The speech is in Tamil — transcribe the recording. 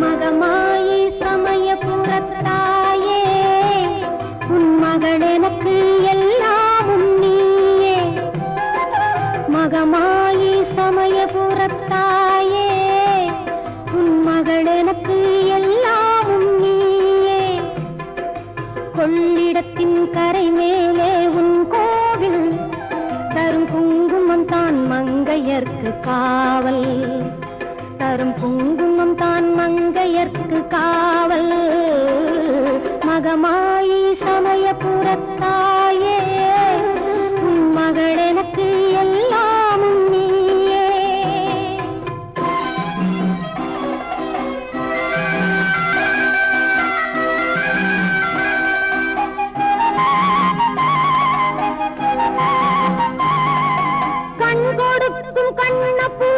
மகமாயி சமய புறத்தாயே உன் மகள் எனக்கு எல்லாமும் நீயே. மகமாயி சமய புறத்தாயே உன் மகள் எனக்கு எல்லாமும் நீயே. கொள்ளிடத்தின் கரை மேலே உன் கோவில் தரும் குங்குமம் தான் மங்கையர்க்கு காவல். வரும் பூங்குமம் தான் மங்கையர்க்கு காவல். மகமாயி சமய புறத்தாயே மகள் எனக்கு எல்லாமும் நீயே. கண் கொடுக்கும் கண்ணப்பு